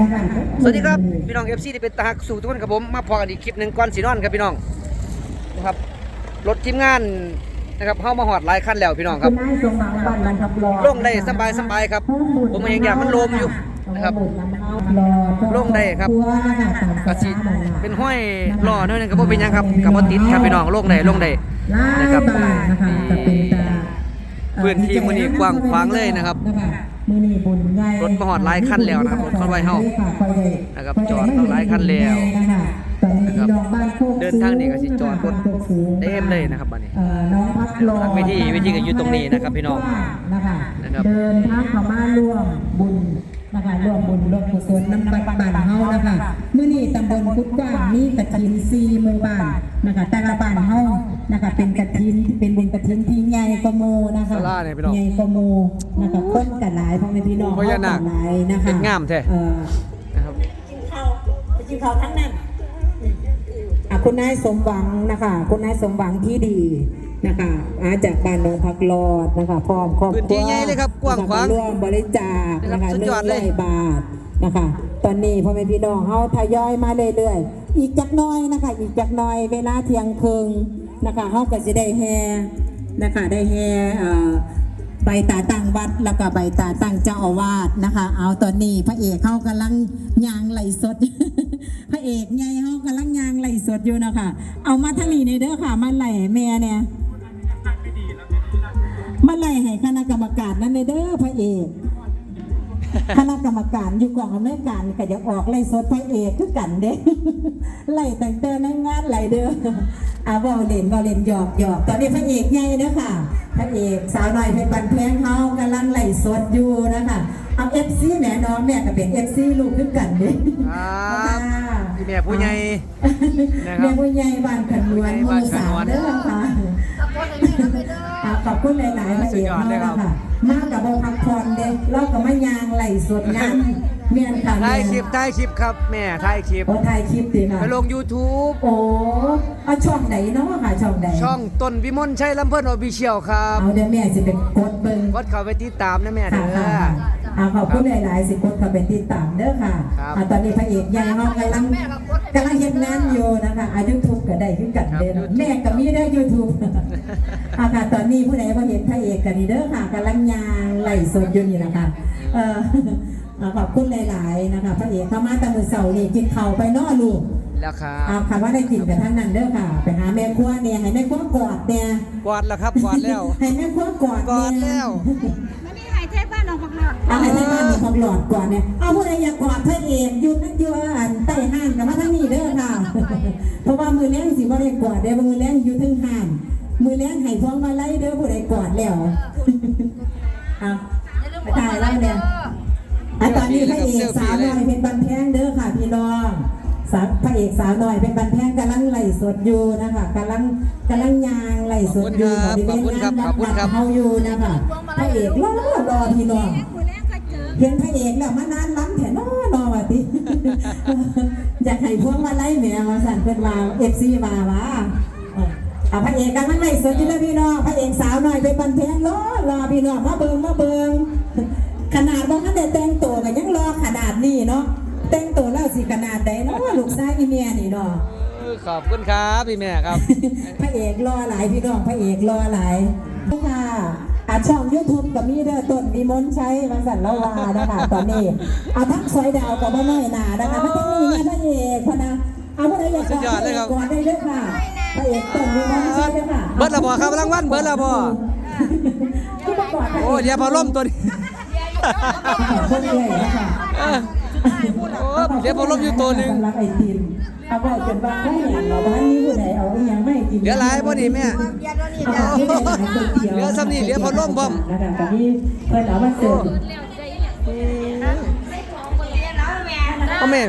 นะคะสวัสดีครับพี่น้องเอฟซีที่เป็นตาหักสู่ทุกคนครับผมมาพอกันอีกคลิปหนึ่งก่อนสีนอนครับพี่น้องนะครับรถทีมงานนะครับเข้ามาหอดหลายคันแล้วพี่น้องครับณนายสมหวังบันนะครับรอลงได้สบายสบายครับ ผมเองอยากมันลมอยู่นะครับลงได้ครับกระสิเป็นห้อยล่อน้อยหนึงกับว่าเป็นหยังครับกับว่าติดครับพี่น้องลงได้ลงได้นะครับนะคะจะเป็นตาพื้นที่มื้อนี้กว้างขวางเลยนะครับ มือนี้บุญใหญ่รถมาฮอดหลายคันแล้วนะครับรถคอนไวเฮานะครับจอดตั้งหลายคันแล้วตอนนี้นะครับน้องบ้านโคกเดินทางนี่ก็สิจอดรถเต็มเลยนะครับบัดนี้เอ่อน้องพัดลมเวทีเวทีก็อยู่ตรงนี้นะครับพี่น้องนะคะนะครับเดินทางเข้ามาร่วมบุญนะคะร่วมบุญร่วมกุศลน้ำบัดบ้านเฮานะคะมื้อนี้ตำบลกุดกว้างมีกฐิน4หมู่บ้านนะคะแต่ละบ้านเฮา นะคะ เป็นกฐินเป็นบุญกฐินที่ใหญ่กว่าหมู่นะคะศาลาเนี่ยพี่น้องใหญ่กว่าหมู่นะคะคนกันหลายพ่อแม่พี่น้องโอ้พญานาคเฮกัหลายนะคะเฮ็ดงามแท้ เอ่อนะครับกินข้าวทั้งนั้นอะคุณนายสมหวังนะคะคุณนายสมหวังที่ดีนะคะอาจากบ้านหนองพักรอดนะคะพร้อมครอบครัวพื้นที่ใหญ่เลยครับกว้างขวางนะคะร่วมบริจาคนะครัคะบสุดหนึ่ยงอดเลยร้อยบาทนะคะ ตอนนี้พ่อแม่พี่น้องเฮาทยอยมาเรื่อยๆอีกจักหน้อยนะคะ อีกจักหน้อยเวลาเที่ยงคืน นะคะเฮาก็จะได้แห่นะคะได้แห่เอ่อใบตาตั้งวัดแล้วก็ใบตาตั้งเจ้าอาวาสนะคะ เอาตอนนี้พระเอกเขากำลังยางไหลสด พระเอกไงเขากำลังยางไหลสดอยู่นะคะเอามาทางนี้ในเด้อค่ะมาไหลแม่เนี่ยมาไหลให้คณะกรรมการนั่นในเด้อพระเอก คณะกรรมการอยู่กองอำนวยการก็จะออกไล่สดพระเอกคือกันเด้ไล่แต่งเต้ในงานไล่เด้ออาเว่าเล่นบอลเล่นหยอกหยอกตอนนี้พระเอกใหญ่เด้อค่ะพระเอกสาวหน่อยเป็นบันเพงเฮากำลังไล่สดอยู่นะคะเอาเอฟซีแม่น้องแม่ก็เป็นเอฟซีลูกขึ้นกันเด้ครับ พี่แม่ผู้ใหญ่นะครับแม่ผู้ใหญ่บ้านขันนวลหบ้ามู่นขันสานมวลเด้อค่ะอะขอบคุณหลายๆพระสุเอดกยอดเลยครับมากค่ะมากับโบพักพรเด็กเราก็มายางไหลสวดงานเมียนค่ะถ่ายเมีคลิยปนถ่ายคลิปครับแม่ถ่ายคลิป โอ้ถ่ายคลิปดีค่ะไปลง YouTube โอ้เอาช่องไหนเนาะค่ะช่องไหนช่องต้นวิมลชัยลำเพิ่นออฟฟิเชียลครับเอาเดี๋ยวแม่สิเป็นกดเบิ่งกดเข้าไปติดตามนะแม่ค่ะเด้ค่ะอ เอาขอบคุณหลายๆสิกดเข้าไปติดตามเด้อค่ะครับอะ ตอนนี้พระเอกใหญ่เฮากำลังกำลังเฮ็ดงานอยู่นะคะอายุทุกก็ได้ขึ้นกันเด้อครับแม่ก็มีได้ YouTube อะค่ะตอนนี้ผู้ใดบ่เห็นพระเอกกันนี่เด้อค่ะกำลังยางไหลสดอยู่นี่นะคะเอออะขอบคุณหลาย ๆ นะคะ พระเอกเข้ามาแตะมือเสาร์นี่กินข้าวไปเนอลูกแล้วครัอ่าบคำว่าได้กินกับท่านนั้นเด้อค่ะ ไปหาแม่ครัวเนี่ยให้แม่ครัวกอดเนี่ยกวาดแล้วครับกวาดแล้ว ให้แม่ครัวกอดกอดแล้วมั นมีหายเทพบ้านน้องพักหลอดเอาให้ท่านบ้านมีความหลอดก่อนเนี่ยเอาผู้ใดอยากกอดพระเอกอยืนนั่นอยู่อันใต้ห้างกับมาทั้งนี้เด้อค่ะ เพราะว่ามือแรงสิบ่ได้กอดเด้อมือแรงอยู่ทั้งห้าง มือแรงให้พวงมาไล่เด้อผู้ใดกอดแล้วเอาไปถ่ายแล้วเนี่ยอะตอนนี้พระเอกสาวน้อยเป็นบันแพงเด้อค่ะพี่น้อง สาวพระเอกสาวน้อยเป็นบันแพงกำลังไล่สดอยู่นะคะกำลังกำลังยางไล่สดอยู่ขอบคุณครับขอบคุณครับเฮาอยู่นะคะพระเอกรอรอพี่น้องมือแรกเคยเจอเห็นพระเอกแล้วมานานล้ำแถนอรอว่าติอยากให้พวงมาไล่แหม่มาสั่นเพิ่นว่าเอฟซีมาว่าเออเอาพระเอกกำลังไล่สดอยู่แล้วพี่น้องพระเอกสาวน้อยเป็นบันแพงรอรอพี่น้องมาเบิ่งมาเบิ่งขนาดบ่ทันได้แต่งตัวก็ยังรอขนาดนี้เนาะ แต่งตัวแล้วสิขนาดใดเนาะลูกชายอีเมียนี่เนาะเออขอบคุณครับพี่แม่ครับ พระเอกรอหลายพี่น้องพระเอกรอหลายค่ะอาช่อง YouTube ก็มีเด้อต้นมีมนต์ใช้มาสั่นละวานะคะตอนนี้เอาทักซอยดาวกับบ่น้อยหนานะคะมาทั้งนี้เนี่ยพระเอกพะนะเอาผู้ใดอยากสุดยอดเลยครับกอดได้เลยค่ะพระเอกต้นมีมนต์ใช้เด้อค่ะเบิดและบ่ครับรางวัลเบิดและบ่ที่ประกอดพระเอกโอ้เดี๋ยวพอล่มตัวนี้ขอบคุณเลยนะคะเออ โอ้เดี๋ยวพอล่มอยู่ตัวหนึ่งสำหรับไอติมเอาบอกจนว่าเขาเห็นเราบ้านนี้ผู้ใดเอาอหยังไม่กินเหลือหลายบ่นี่แม่เอาของที่ไหนหลายก๋วยตี๋ยวเหลือซ้ำนี่เหลือพอล่มพร้อมนะคะตอนนี้เพิ่นเอามาเสิร์ฟพ่อแม่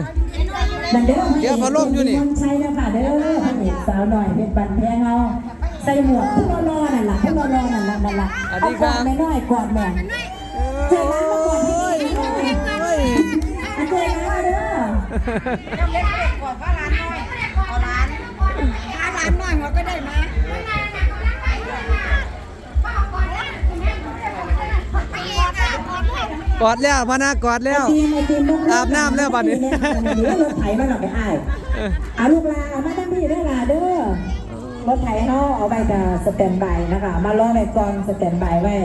นั่นเด้อเดี๋ยวพอล่มอยู่นี่คนใช้นะคะเด้อพระเอกสาวหน่อยเป็นบันแพงเอาใส่หมวกผู้รอๆนั่นล่ะผู้รอๆนั่นล่ะนั่นล่ะสวัสเอาดีกครัอดบแม่น้อยกอดแม่เจอร้า เราเล็กเล็กกว่าก็ร้านน้อยเอาร้านถ้าร้านน้อยหัวก็ได้มาไปเองค่ะขอโทษกอดแล้วมานะกอดแล้วไอ้ทีมไอ้ทีมลูกอาบน้ำแล้วบัดนี้เดี๋ยวรถไถมาหน่อยไปอ้ายเอาลูกลาเอามาทั้งพี่ด้วยล่ะเด้อรถไถเขาเอาไปกับสแตนบายนะคะ มาล้อไว้ก่อนสแตนบายไว้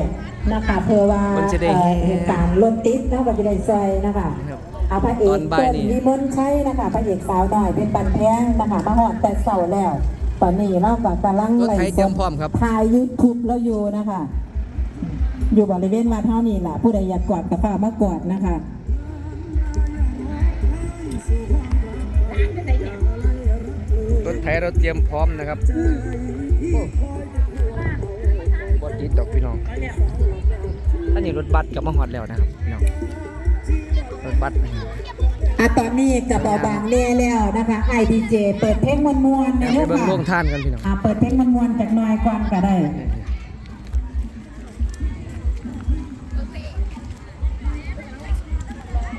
นะคะเพื่อว่ามันจะได้เอ่อเหตุการณ์รถติดแล้วก็จะได้ซอยนะคะครับเอาพระเอกตอนบ่ายเต้นนี่วิมลชัยนะคะพระเอกสาวหน่อยเป็นปันแพงนะคะมาหอดแต่เสาแล้ว ตอนนี้เราก็กำลังรถไถเตรียมพร้อมครับถ่ายยูทูบแล้วอยู่นะคะ อยู่บริเวณวัดเท่านี้แหละผู้ใดอยากกอดกับฝ้ามากอดนะคะรถไถเราเตรียมพร้อมนะครับโอ้บอดยิดดอกพี่น้องอันนี้รถบัสกับมาฮอดแล้วนะครับพี่น้องร ถบัสอะตอนนี้กับเบาบางเล่แล้วนะคะไอดีเจเปิดเพลงมวนๆในไปเรื่องเบิ่งค่ะ โรงท่านกันพี่น้อง อะเปิดเพลงมวนๆจากหน้อยก่อนก็ได้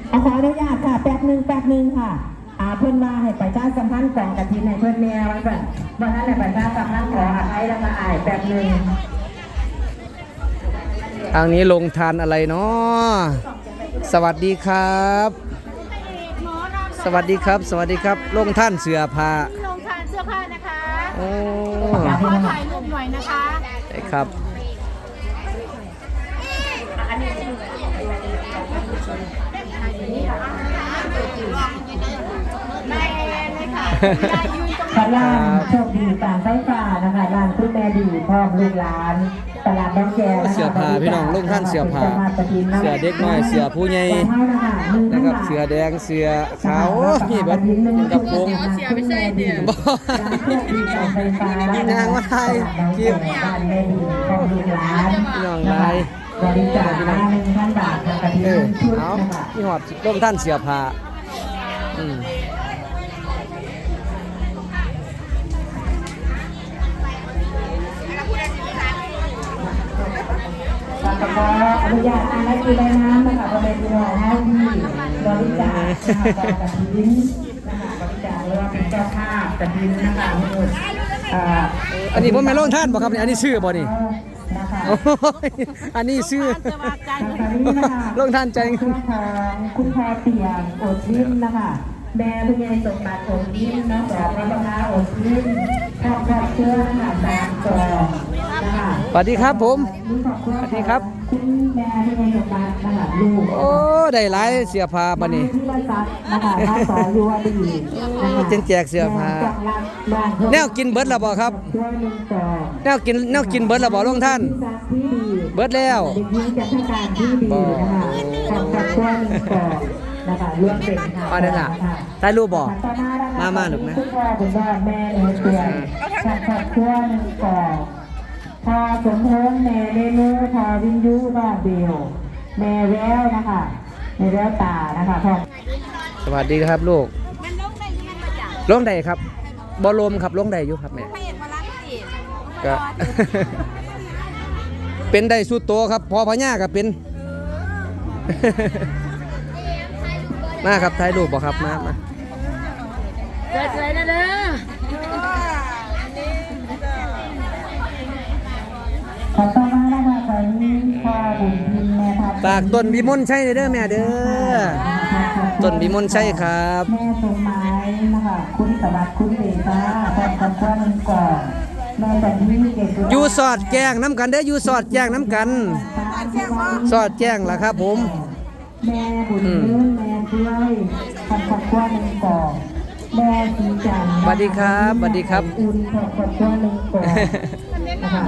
เอาขออนุญาตค่ะแป๊บหนึ่งแป๊บหนึ่งค่ะอาเพื่อนว่าให้ประชาสัมพันธ์กล่องกระถินให้เพื่อนแม่ไว้ก่อนวันนั้นให้ประชาสัมพันธ์ขออภัยแล้วก็อายแป๊บหนึ่งทางนี้ลงทานอะไรเนาะ สวัสดีครับ สวัสดีครับ สวัสดีครับลงท่านเสือผ้าลงทานเสื้อผ้านะคะโอ้ขอถ่ายรูปหน่อยนะคะใช่ครับแม่เลยค่ะยายยืนตรงตลาดโชคดีการไฟฟ้านะคะร้านคุณแม่ดีพ่อลูกหลาน ตลาดน้องแกนะคะเสื้อผ้าพี่น้องลงท่านเสื้อผ้าเสื้อเด็กน้อยเสื้อผู้ใหญ่นะครับเสือแดงเสือขาวโอ้นี่เบิดกระโปรงเสือไม่ใช่เดียวบ่นางว่าไทยคลิปบ้านแม่ดีพ่อลูกหลานพี่น้องหลายบริจาคมาหนึ่งพันบาทค่ะกระถิ่นเออชุดเอานะคะพี่หอดลงท่านเสือผ้าอืม ขออนุญาตอ่านและคือใบน้ำนะคะประเด็นที่เราให้ที่บริจาคนะคะกระถิ่นนะคะบริจาคหรือว่าเป็นเจ้าภาพกระถิ่นนะคะทั้งหมดอ่าอันนี้ผมไม่ลงท่านบ่ครับนี่อันนี้ชื่อบ่นี่นะคะโอ้ยอันนี้ชื่อสวัสดีทางนี้นะคะลงท่านใจเงินของคุณพ่อเตียงโอดลิ้นนะคะแม่ผู้ใหญ่สมบัติโอดลิ้นน้องสาวพระพาโอดลิ้นพ่อครอบครัวนะคะสามกองนะคะ สวัสดีครับผม สวัสดีครับ คุณแม่ผู้ใหญ่สมบัตินะคะลูกโอ้ ได้หลายเสื้อผ้าบัดนี้ที่ได้ซักนะคะน้าสอนอยู่อดีตนะคะเจนแจกเสื้อผ้าแม่จากรักบ้านเพื่อแนวกินเบิดแล้วบ่ครับช่วยหนึ่งกองแนวกินแนวกินเบิดแล้วบ่ลงท่านที่ซักที่ดีเบิดแล้วเด็กหญิงจันทการที่ดีนะคะขอบคุณตัวหนึ่งก่อนนะคะรวมเป็นค่ะมาเด้อล่ะถ่ายรูปบ่มามาลูกนะคุณพ่อคุณพ่อแม่เอ๋ยเตือนขอบคุณตัวหนึ่งก่อน พอสมพงษ์แม่เรนูพอวินยูน้องเบลแม่แววนะคะแม่แววตานะคะพ่อสวัสดีครับลูกมันลงได้ยังไงมาจากลงได้ครับบ่ลมครับลงได้อยู่ครับแม่พระเอกมาล้างสิก็เป็นได้สุดโตครับ พอพญาก็เป็นมาครับถ่ายรูปบ่ครับมามา นะคะตอนนี้พ่อบุญพินแม่พัดฝากต้นบิมลชัยเด้อแม่เด้อต้นบิมลชัยครับแม่สมไม้นะคะคุณสวัสดิ์คุณเดชาแฟนคำว่าหนึ่งก่อนแม่จันที่เกศอยู่สอดแจ้งน้ำกันเด้ออยู่สอดแจ้งน้ำกัน สอดแจ้งล่ะครับผม แม่บุญเลื่อนแม่ช่วยทำครอบครัวหนึ่งก่อนแม่สีจันทร์สวัสดีครับสวัสดีครับ อุ่นทำครอบครัวหนึ่งก่อน นะคะ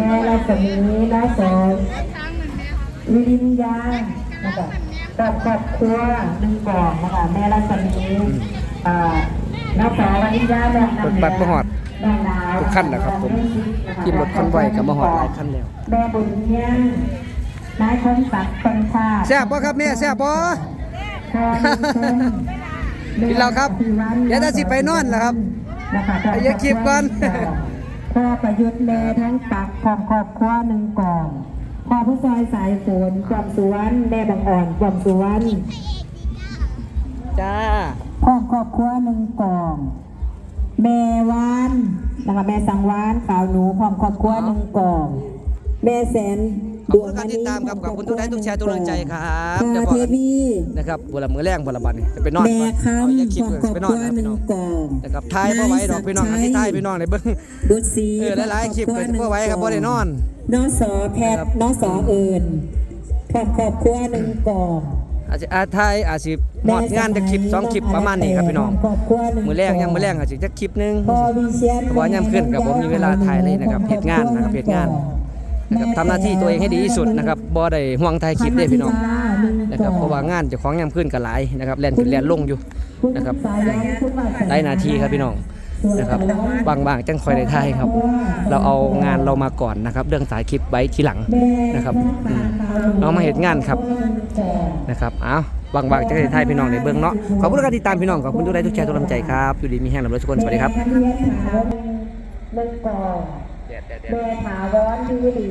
แม่รัศมีรัศรวิริญญานะคะกับครอบครัวหนึ่งก่อนนะคะแม่รัศมีอ่าน้าสาววิริญญาแม่นำรถบัสมาฮอดทุกคันนะครับผมทีมรถคอนไวกับมาฮอดหลายคันแล้วแม่บุญเลี้ยงนายคมศักดิ์ปัญชาแซ่บบ่ครับแม่แซ่บบ่พ่อลุงเส้นกินแล้วครับ เดี๋ยวจะสิไปนอนแล้วครับนะคะไปเยอะคลิปก่อน พ่อประยุทธ์แม่ทั้งปักพร้อมครอบครัวหนึ่งกล่องพ่อผู้ซอยสายฝนความสุวรรณแม่บางอ่อนความสุวรรณจ้าพร้อมครอบครัวหนึ่งกล่อง แม่วานนะคะแม่สังวานขาวหนูพร้อมครอบครัวหนึ่งกล่อง แม่แสน ขอบคุณทุกการติดตามครับขอบคุณทุกไลค์ทุกแชร์ทุกกำลังใจครับเดี๋ยวค่ะบอกเทกันวีนะครับบัวละมือแรงบัวละบันนี่จะไปนอนแม่ก่อนเอาอย่าคิดคำเลยของครอบไปคนอนรัวนะหพี่นึ่น้งองกอง นะครับทายพ่อไว้ดอกพี่น้องอันที่ทายพี่น้องในเบิ้ง บุตรศรีเออหลายๆคลิปก็จะพ่อไว้ครับบ่ได้นอนน้องสอแพทย์น้องสอเอิญครอบครอบครัวหนึ่งกองอาจจะอาทายอาจสิหมดงานจะคลิปสองคลิปประมาณนี้ครับพี่น้องครอบครัวหนึ่งมือแรงยังมือแรงอาจจะจะคลิปหนึง พอวิเชียนเพราะว่าย่ำขึ้นกับผมมีเวลาถ่ายเลยนะครับเหตุงานนะครับเหตุงาน นะครับทำหน้าที่ตัวเองให้ดีที่สุดนะครับบ่ได้ห่วงถ่ายคลิปเด้พี่น้องนะครับเพราะว่างานเจ้าของย่ำขึ้นก็หลายนะครับแล่นขึ้นแล่นลงอยู่นะครับได้หนาทีครับพี่น้องนะครับบางๆจังคอยได้ถ่ายครับ เราเอางานเรามาก่อนนะครับ เรื่องสายคลิปไว้ทีหลังนะครับอืมเอามาเหตุงานครับนะครับเอาบางๆจะได้ถ่ายพี่น้องในเบื้องเนาะขอบคุณทุกการติดตามพี่น้องขอบคุณทุกไลค์ทุกแชร์ทุกกำลังใจครับอยู่ดีมีแห้งลำรวยทุกคนสวัสดีครับเรื่องกองแม่ถาวรดีดี